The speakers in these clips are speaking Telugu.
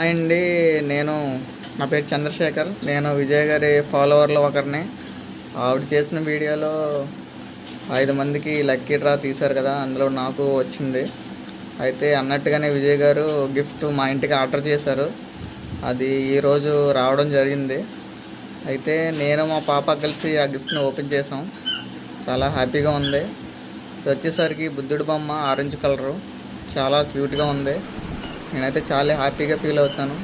హాయ్ అండి నేను నా పేరు చంద్రశేఖర్. నేను విజయ్ గారి ఫాలోవర్లో ఒకరిని. ఆవిడ చేసిన వీడియోలో ఐదు మందికి లక్కీ డ్రా తీశారు కదా అందులో నాకు వచ్చింది. అయితే అన్నట్టుగానే విజయ్ గారు గిఫ్ట్ మా ఇంటికి ఆర్డర్ చేశారు. అది ఈరోజు రావడం జరిగింది. అయితే నేను మా పాప కలిసి ఆ గిఫ్ట్ని ఓపెన్ చేసాం చాలా హ్యాపీగా ఉంది. ఇది వచ్చేసరికి బుద్ధుడి బొమ్మ ఆరెంజ్ కలరు. చాలా క్యూట్గా ఉంది. నేనైతే చాలా హ్యాపీగా ఫీల్ అవుతాను.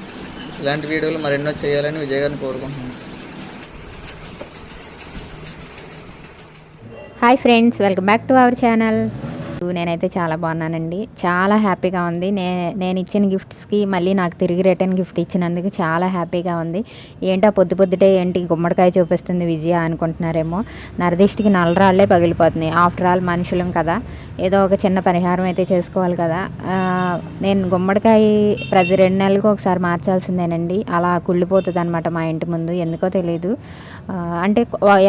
ఇలాంటి వీడియోలు మరెన్నో చేయాలని విజయ్ గారిని కోరుకుంటున్నాను. Hi friends welcome back to our channel. నేనైతే చాలా బాగున్నానండి. చాలా హ్యాపీగా ఉంది. నే నేను ఇచ్చిన గిఫ్ట్స్కి మళ్ళీ నాకు తిరిగి రిటర్న్ గిఫ్ట్ ఇచ్చినందుకు చాలా హ్యాపీగా ఉంది. ఏంటో పొద్దు పొద్దుటే ఏంటి గుమ్మడికాయ చూపిస్తుంది విజయ అనుకుంటున్నారేమో. నరదిష్టికి నల్లరాళ్ళే పగిలిపోతున్నాయి. ఆఫ్టర్ ఆల్ మనుషులం కదా. ఏదో ఒక చిన్న పరిహారం అయితే చేసుకోవాలి కదా. నేను గుమ్మడికాయ ప్రతి రెండు నెలలకు ఒకసారి మార్చాల్సిందేనండి. అలా కుళ్ళిపోతుంది అనమాట మా ఇంటి ముందు. ఎందుకో తెలియదు అంటే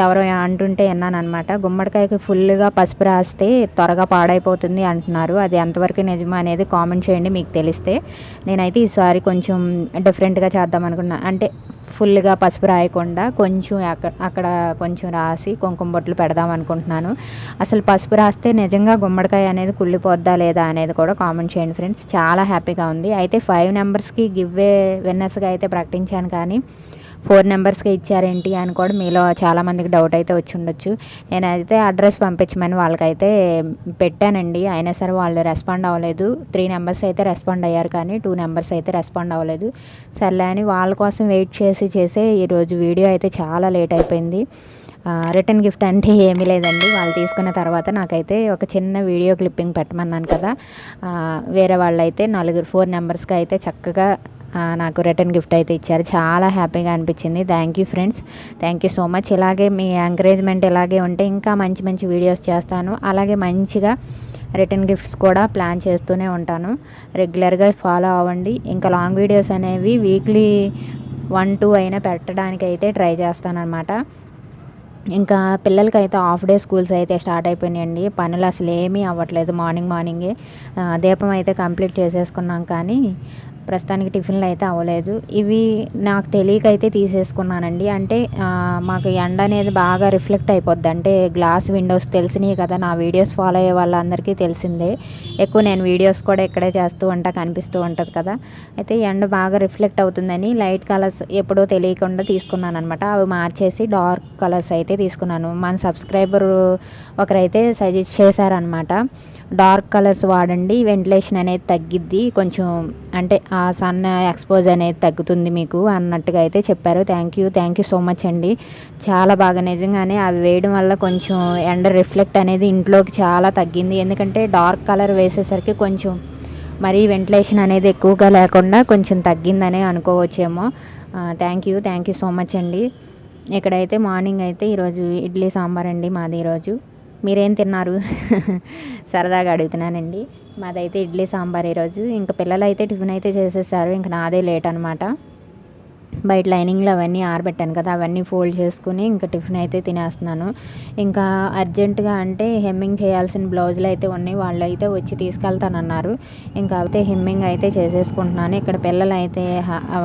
ఎవరో అంటుంటే విన్నాను అనమాట గుమ్మడికాయకి ఫుల్గా పసుపు రాస్తే త్వరగా పాడైపోతుంది అంటున్నారు. అది ఎంతవరకు నిజమా అనేది కామెంట్ చేయండి మీకు తెలిస్తే. నేనైతే ఈసారి కొంచెం డిఫరెంట్గా చేద్దాం అనుకున్నా. అంటే ఫుల్గా పసుపు రాయకుండా కొంచెం అక్కడ అక్కడ కొంచెం రాసి కుంకుమ బొట్లు పెడదాం అనుకుంటున్నాను. అసలు పసుపు రాస్తే నిజంగా గుమ్మడికాయ అనేది కుళ్ళిపోద్దా లేదా అనేది కూడా కామెంట్ చేయండి ఫ్రెండ్స్. చాలా హ్యాపీగా ఉంది. అయితే ఫైవ్ నెంబర్స్కి గివ్వే విన్నర్స్గా అయితే ప్రకటించాను కానీ ఫోర్ నెంబర్స్కి ఇచ్చారేంటి అని కూడా మీలో చాలామందికి డౌట్ అయితే వచ్చి ఉండొచ్చు. నేనైతే అడ్రస్ పంపించమని వాళ్ళకైతే పెట్టానండి. అయినా సరే వాళ్ళు రెస్పాండ్ అవ్వలేదు. త్రీ నెంబర్స్ అయితే రెస్పాండ్ అయ్యారు కానీ టూ నెంబర్స్ అయితే రెస్పాండ్ అవ్వలేదు. సర్లే అని వాళ్ళ కోసం వెయిట్ చేసి చేసే ఈరోజు వీడియో అయితే చాలా లేట్ అయిపోయింది. రిటర్న్ గిఫ్ట్ అంటే ఏమీ లేదండి. వాళ్ళు తీసుకున్న తర్వాత నాకైతే ఒక చిన్న వీడియో క్లిప్పింగ్ పెట్టమన్నాను కదా. వేరే వాళ్ళైతే నలుగురు ఫోర్ నెంబర్స్కి అయితే చక్కగా నాకు రిటర్న్ గిఫ్ట్ అయితే ఇచ్చారు. చాలా హ్యాపీగా అనిపించింది. Thank you friends. Thank you so much. ఇలాగే మీ ఎంకరేజ్మెంట్ ఇలాగే ఉంటే ఇంకా మంచి మంచి వీడియోస్ చేస్తాను. అలాగే మంచిగా రిటర్న్ గిఫ్ట్స్ కూడా ప్లాన్ చేస్తూనే ఉంటాను. రెగ్యులర్గా ఫాలో అవ్వండి. ఇంకా లాంగ్ వీడియోస్ అనేవి వీక్లీ వన్ టూ అయినా పెట్టడానికి అయితే ట్రై చేస్తానమాట ఇంకా పిల్లలకైతే హాఫ్ డే స్కూల్స్ అయితే స్టార్ట్ అయిపోయినాయండి. పనులు అసలు ఏమీ అవ్వట్లేదు మార్నింగ్ మార్నింగే. దీపం అయితే కంప్లీట్ చేసేసుకున్నాం కానీ ప్రస్తుతానికి టిఫిన్లు అయితే అవ్వలేదు. ఇవి నాకు తెలియక అయితే తీసేసుకున్నానండి. అంటే మాకు ఎండ అనేది బాగా రిఫ్లెక్ట్ అయిపోద్ది. అంటే గ్లాస్ విండోస్ తెలిసినాయి కదా నా వీడియోస్ ఫాలో అయ్యే వాళ్ళందరికీ తెలిసిందే. ఎక్కువ నేను వీడియోస్ కూడా ఇక్కడే చేస్తూ ఉంటా కనిపిస్తూ ఉంటుంది కదా. అయితే ఎండ బాగా రిఫ్లెక్ట్ అవుతుందని లైట్ కలర్స్ ఎప్పుడో తెలియకుండా తీసుకున్నాను అనమాట అవి మార్చేసి డార్క్ కలర్స్ అయితే తీసుకున్నాను. మన సబ్స్క్రైబర్ ఒకరైతే సజెస్ట్ చేశారనమాట డార్క్ కలర్స్ వాడండి వెంటిలేషన్ అనేది తగ్గిద్ది కొంచెం అంటే ఆ సన్ ఎక్స్పోజ్ అనేది తగ్గుతుంది మీకు అన్నట్టుగా అయితే చెప్పారు. Thank you thank you so much అండి. చాలా బాగా నిజంగానే అవి వేయడం వల్ల కొంచెం ఎండ రిఫ్లెక్ట్ అనేది ఇంట్లోకి చాలా తగ్గింది. ఎందుకంటే డార్క్ కలర్ వేసేసరికి కొంచెం మరీ వెంటిలేషన్ అనేది ఎక్కువగా లేకుండా కొంచెం తగ్గిందనే అనుకోవచ్చేమో. Thank you thank you so much అండి. ఇక్కడైతే మార్నింగ్ అయితే ఈరోజు ఇడ్లీ సాంబార్ అండి మాది ఈరోజు. మీరేం తిన్నారు? సరదాగా అడుగుతున్నానండి. మాదైతే ఇడ్లీ సాంబార్ ఈరోజు. ఇంకా పిల్లలు అయితే టిఫిన్ అయితే చేసేసారు. ఇంకా నాదే లేట్ అనమాట బయట లైనింగ్లు అవన్నీ ఆరబెట్టాను కదా అవన్నీ ఫోల్డ్ చేసుకుని ఇంకా టిఫిన్ అయితే తినేస్తున్నాను. ఇంకా అర్జెంటుగా అంటే హెమ్మింగ్ చేయాల్సిన బ్లౌజులు అయితే ఉన్నాయి. వాళ్ళు అయితే వచ్చి తీసుకెళ్తానన్నారు. ఇంకా అయితే హెమ్మింగ్ అయితే చేసేసుకుంటున్నాను. ఇక్కడ పిల్లలు అయితే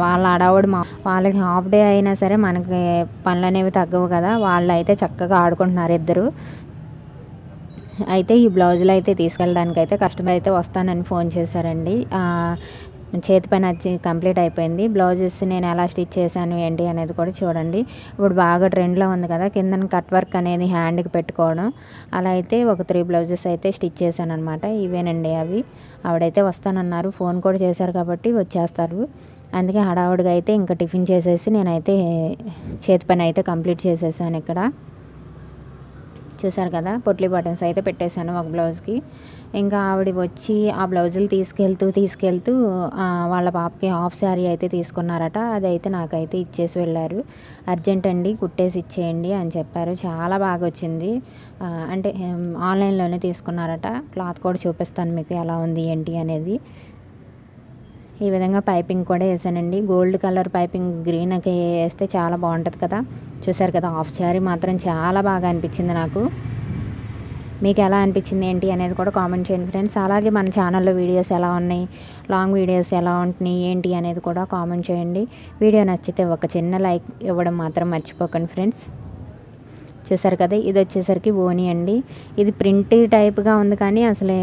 వాళ్ళ అడవుడు మా వాళ్ళకి హాఫ్ డే అయినా సరే మనకి పనులు అనేవి తగ్గవు కదా. వాళ్ళు అయితే చక్కగా ఆడుకుంటున్నారు ఇద్దరు. అయితే ఈ బ్లౌజులు అయితే తీసుకెళ్ళడానికి అయితే కస్టమర్ అయితే వస్తానని ఫోన్ చేశారండి. చేతి పని వచ్చి కంప్లీట్ అయిపోయింది. బ్లౌజెస్ నేను ఎలా స్టిచ్ చేశాను ఏంటి అనేది కూడా చూడండి. ఇప్పుడు బాగా ట్రెండ్లో ఉంది కదా కింద కట్ వర్క్ అనేది హ్యాండ్కి పెట్టుకోవడం. అలా అయితే ఒక త్రీ బ్లౌజెస్ అయితే స్టిచ్ చేశాను అనమాట ఇవేనండి అవి. ఆవిడైతే వస్తానన్నారు. ఫోన్ కూడా చేశారు కాబట్టి వచ్చేస్తారు. అందుకే హడావుడిగా అయితే ఇంకా టిఫిన్ చేసేసి నేనైతే చేతి పని అయితే కంప్లీట్ చేసేసాను ఇక్కడ. చూసారు కదా పొట్లీ బటన్స్ అయితే పెట్టేశాను ఒక బ్లౌజ్కి. ఇంకా ఆవిడ వచ్చి ఆ బ్లౌజులు తీసుకెళ్తూ తీసుకెళ్తూ వాళ్ళ పాపకి హాఫ్ శారీ అయితే తీసుకున్నారట. అదైతే నాకైతే ఇచ్చేసి వెళ్ళారు. అర్జెంట్ అండి కుట్టేసి ఇచ్చేయండి అని చెప్పారు. చాలా బాగా వచ్చింది. అంటే ఆన్లైన్లోనే తీసుకున్నారట. క్లాత్ కూడా చూపిస్తాను మీకు ఎలా ఉంది ఏంటి అనేది. ఈ విధంగా పైపింగ్ కూడా వేసానండి. గోల్డ్ కలర్ పైపింగ్ గ్రీన్కి వేస్తే చాలా బాగుంటుంది కదా. చూసారు కదా హాఫ్ శారీ మాత్రం చాలా బాగా అనిపించింది నాకు. మీకు ఎలా అనిపించింది ఏంటి అనేది కూడా కామెంట్ చేయండి ఫ్రెండ్స్. అలాగే మన ఛానల్లో వీడియోస్ ఎలా ఉన్నాయి లాంగ్ వీడియోస్ ఎలా ఉంటున్నాయి ఏంటి అనేది కూడా కామెంట్ చేయండి. వీడియో నచ్చితే ఒక చిన్న లైక్ ఇవ్వడం మాత్రం మర్చిపోకండి ఫ్రెండ్స్. చూసారు కదా ఇది వచ్చేసరికి ఓని అండి. ఇది ప్రింట్ టైప్గా ఉంది కానీ అసలు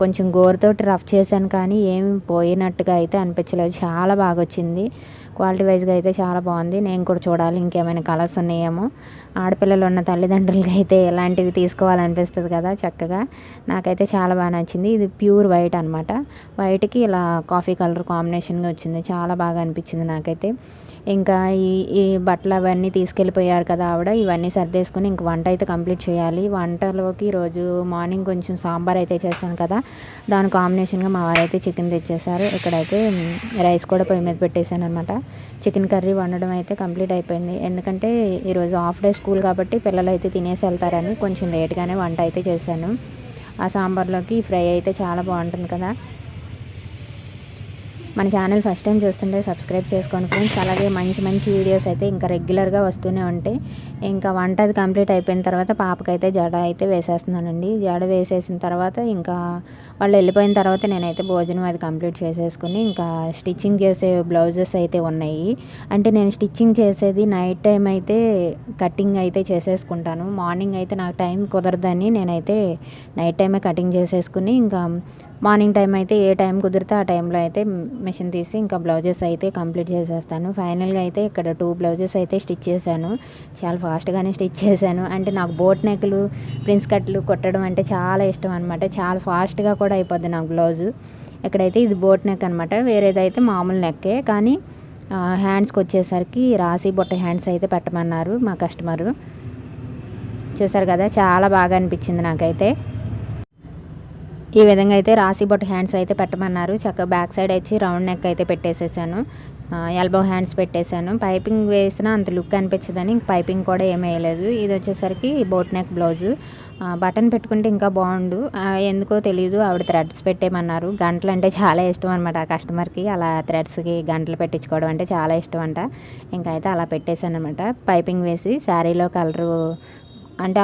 కొంచెం గోరుతోటి రఫ్ చేశాను కానీ ఏమి పోయినట్టుగా అయితే అనిపించలేదు. చాలా బాగా వచ్చింది క్వాలిటీ వైజ్గా అయితే చాలా బాగుంది. నేను కూడా చూడాలి ఇంకేమైనా కలర్స్ ఉన్నాయేమో. ఆడపిల్లలు ఉన్న తల్లిదండ్రులకి అయితే ఇలాంటివి తీసుకోవాలనిపిస్తుంది కదా చక్కగా. నాకైతే చాలా బాగా నచ్చింది. ఇది ప్యూర్ వైట్ అనమాట వైట్కి ఇలా కాఫీ కలర్ కాంబినేషన్గా వచ్చింది. చాలా బాగా అనిపించింది నాకైతే. ఇంకా ఈ ఈ బట్టలు అవన్నీ తీసుకెళ్ళిపోయారు కదా ఆవిడ. ఇవన్నీ సర్దేసుకుని ఇంక వంట అయితే కంప్లీట్ చేయాలి. వంటలోకి ఈరోజు మార్నింగ్ కొంచెం సాంబార్ అయితే చేశాను కదా. దాని కాంబినేషన్గా మా వారైతే చికెన్ తెచ్చేసారు ఇక్కడైతే రైస్ కూడా పొయ్యి మీద పెట్టేశాను అనమాట చికెన్ కర్రీ వండడం అయితే కంప్లీట్ అయిపోయింది. ఎందుకంటే ఈరోజు హాఫ్ డే స్కూల్ కాబట్టి పిల్లలు అయితే తినేసి వెళ్తారని కొంచెం లేట్గానే వంట అయితే చేశాను. ఆ సాంబార్లోకి ఫ్రై అయితే చాలా బాగుంటుంది కదా. మన ఛానల్ ఫస్ట్ టైం చూస్తుంటే సబ్స్క్రైబ్ చేసుకోండి ఫ్రెండ్స్. అలాగే మంచి మంచి వీడియోస్ అయితే ఇంకా రెగ్యులర్గా వస్తూనే ఉంటాయి. ఇంకా వంట అది కంప్లీట్ అయిపోయిన తర్వాత పాపకైతే జడ అయితే వేసేస్తున్నానండి. జడ వేసేసిన తర్వాత ఇంకా వాళ్ళు వెళ్ళిపోయిన తర్వాత నేనైతే భోజనం అది కంప్లీట్ చేసేసుకుని ఇంకా స్టిచ్చింగ్ చేసే బ్లౌజెస్ అయితే ఉన్నాయి. అంటే నేను స్టిచ్చింగ్ చేసేది నైట్ టైం అయితే కటింగ్ అయితే చేసేసుకుంటాను. మార్నింగ్ అయితే నాకు టైం కుదరదని నేనైతే నైట్ టైమే కటింగ్ చేసేసుకుని ఇంకా మార్నింగ్ టైం అయితే ఏ టైం కుదిరితే ఆ టైంలో అయితే మిషన్ తీసి ఇంకా బ్లౌజెస్ అయితే కంప్లీట్ చేసేస్తాను. ఫైనల్గా అయితే ఇక్కడ టూ బ్లౌజెస్ అయితే స్టిచ్ చేశాను. చాలా ఫాస్ట్గానే స్టిచ్ చేశాను. అంటే నాకు బోట్ నెక్లు ప్రిన్స్ కట్లు కొట్టడం అంటే చాలా ఇష్టం అనమాట చాలా ఫాస్ట్గా కూడా అయిపోద్ది నాకు బ్లౌజు. ఇక్కడైతే ఇది బోట్ నెక్ అనమాట వేరేదైతే మామూలు నెక్కే కానీ హ్యాండ్స్కి వచ్చేసరికి రాసి బొట్ట హ్యాండ్స్ అయితే పెట్టమన్నారు మా కస్టమరు చూసారు కదా? చాలా బాగా అనిపించింది నాకైతే. ఈ విధంగా అయితే రాసి బొట్టు హ్యాండ్స్ అయితే పెట్టమన్నారు. చక్కగా బ్యాక్ సైడ్ వచ్చి రౌండ్ నెక్ అయితే పెట్టేసేసాను. ఎల్బో హ్యాండ్స్ పెట్టేశాను పైపింగ్ వేసినా అంత లుక్ అనిపించదని ఇంక పైపింగ్ కూడా ఏమీ వేయలేదు. ఇది వచ్చేసరికి బోట్ నెక్ బ్లౌజు. బటన్ పెట్టుకుంటే ఇంకా బాగుండు. ఎందుకో తెలియదు ఆవిడ థ్రెడ్స్ పెట్టేయమన్నారు. గంటలు అంటే చాలా ఇష్టం అనమాట ఆ కస్టమర్కి. అలా థ్రెడ్స్కి గంటలు పెట్టించుకోవడం అంటే చాలా ఇష్టం అంట. ఇంకా అయితే అలా పెట్టేశాను అనమాట పైపింగ్ వేసి శారీలో కలరు అంటే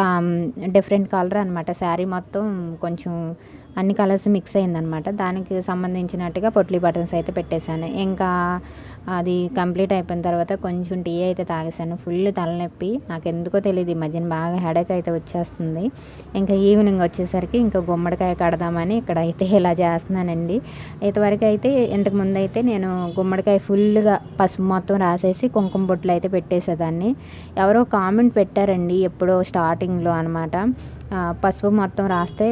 డిఫరెంట్ కలర్ అనమాట శారీ మొత్తం కొంచెం అన్ని కలర్స్ మిక్స్ అయిందనమాట. దానికి సంబంధించినట్టుగా పొట్లీ బటన్స్ అయితే పెట్టేశాను. ఇంకా అది కంప్లీట్ అయిపోయిన తర్వాత కొంచెం టీ అయితే తాగేశాను. ఫుల్ తలనొప్పి. నాకు ఎందుకో తెలియదు ఈ మధ్యన బాగా హెడేక్ అయితే వచ్చేస్తుంది. ఇంకా ఈవినింగ్ వచ్చేసరికి ఇంకా గుమ్మడికాయ కడదామని ఇక్కడ అయితే ఇలా చేస్తున్నానండి. ఇంతవరకు అయితే ఇంతకు ముందు అయితే నేను గుమ్మడికాయ ఫుల్గా పసుపు మొత్తం రాసేసి కుంకుమ బొట్లు అయితే పెట్టేసేదాన్ని. ఎవరో కామెంట్ పెట్టారండి ఎప్పుడో స్టార్టింగ్లో అనమాట పసుపు మొత్తం రాస్తే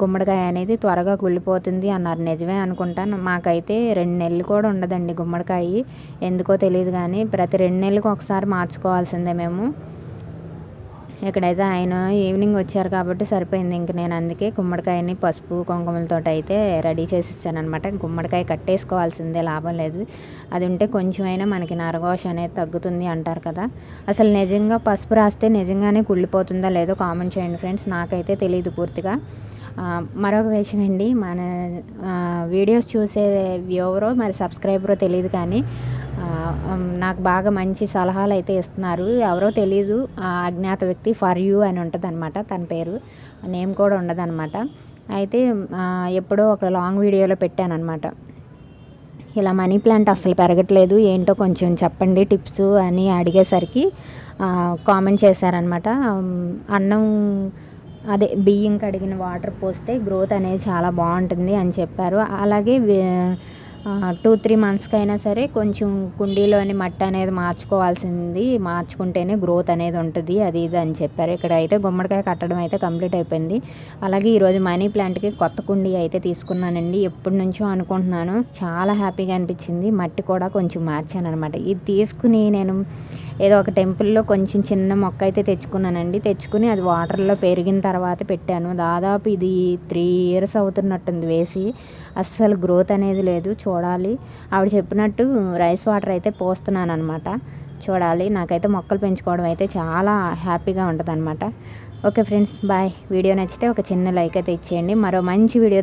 గుమ్మడికాయ అనేది త్వరగా కుళ్ళిపోతుంది అన్నారు. నిజమే అనుకుంటాను. మాకైతే రెండు నెలలు కూడా ఉండదండి గుమ్మడికాయ. ఎందుకో తెలియదు కానీ ప్రతి రెండు నెలలకు ఒకసారి మార్చుకోవాల్సిందే మేము. ఇక్కడైతే ఆయన ఈవినింగ్ వచ్చారు కాబట్టి సరిపోయింది. ఇంక నేను అందుకే గుమ్మడికాయని పసుపు కుంకుమలతో అయితే రెడీ చేసి ఇచ్చానమాట గుమ్మడికాయ కట్టేసుకోవాల్సిందే లాభం లేదు. అది ఉంటే కొంచెమైనా మనకి నరఘోష అనేది తగ్గుతుంది అంటారు కదా. అసలు నిజంగా పసుపు రాస్తే నిజంగానే కుళ్ళిపోతుందా లేదో కామెంట్ చేయండి ఫ్రెండ్స్. నాకైతే తెలియదు పూర్తిగా. మరొక విషయం అండి మన వీడియోస్ చూసే వ్యూవరో మరి సబ్స్క్రైబరో తెలియదు కానీ నాకు బాగా మంచి సలహాలు అయితే ఇస్తున్నారు. ఎవరో తెలీదు ఆ, అజ్ఞాత వ్యక్తి ఫర్ యూ అని ఉంటుంది అనమాట తన పేరు నేమ్ కూడా ఉండదన్నమాట. అయితే ఎప్పుడో ఒక లాంగ్ వీడియోలో పెట్టాను అనమాట ఇలా మనీ ప్లాంట్ అసలు పెరగట్లేదు ఏంటో కొంచెం చెప్పండి టిప్స్ అని అడిగేసరికి కామెంట్ చేశారనమాట అన్నం అదే బియ్యం కడిగిన వాటర్ పోస్తే గ్రోత్ అనేది చాలా బాగుంటుంది అని చెప్పారు. అలాగే టూ త్రీ మంత్స్కి అయినా సరే కొంచెం కుండీలోని మట్టి అనేది మార్చుకోవాల్సింది. మార్చుకుంటేనే గ్రోత్ అనేది ఉంటుంది. అది ఇది అని చెప్పారు. ఇక్కడ అయితే గుమ్మడికాయ కట్టడం అయితే కంప్లీట్ అయిపోయింది. అలాగే ఈరోజు మనీ ప్లాంట్కి కొత్త కుండీ అయితే తీసుకున్నానండి. ఎప్పటి నుంచో అనుకుంటున్నాను. చాలా హ్యాపీగా అనిపించింది. మట్టి కూడా కొంచెం మార్చాను అనమాట ఇది తీసుకుని నేను ఏదో ఒక టెంపుల్లో కొంచెం చిన్న మొక్క అయితే తెచ్చుకున్నానండి. తెచ్చుకుని అది వాటర్లో పెరిగిన తర్వాత పెట్టాను. దాదాపు ఇది త్రీ ఇయర్స్ అవుతున్నట్టుంది వేసి. అస్సలు గ్రోత్ అనేది లేదు. చూ చూడాలి. ఆవిడ చెప్పినట్టు రైస్ వాటర్ అయితే పోస్తున్నాను అనమాట చూడాలి. నాకైతే మొక్కలు పెంచుకోవడం అయితే చాలా హ్యాపీగా ఉంటుంది ఓకే ఫ్రెండ్స్ బాయ్. వీడియో నచ్చితే ఒక చిన్న లైక్ అయితే ఇచ్చేయండి. మరో మంచి వీడియో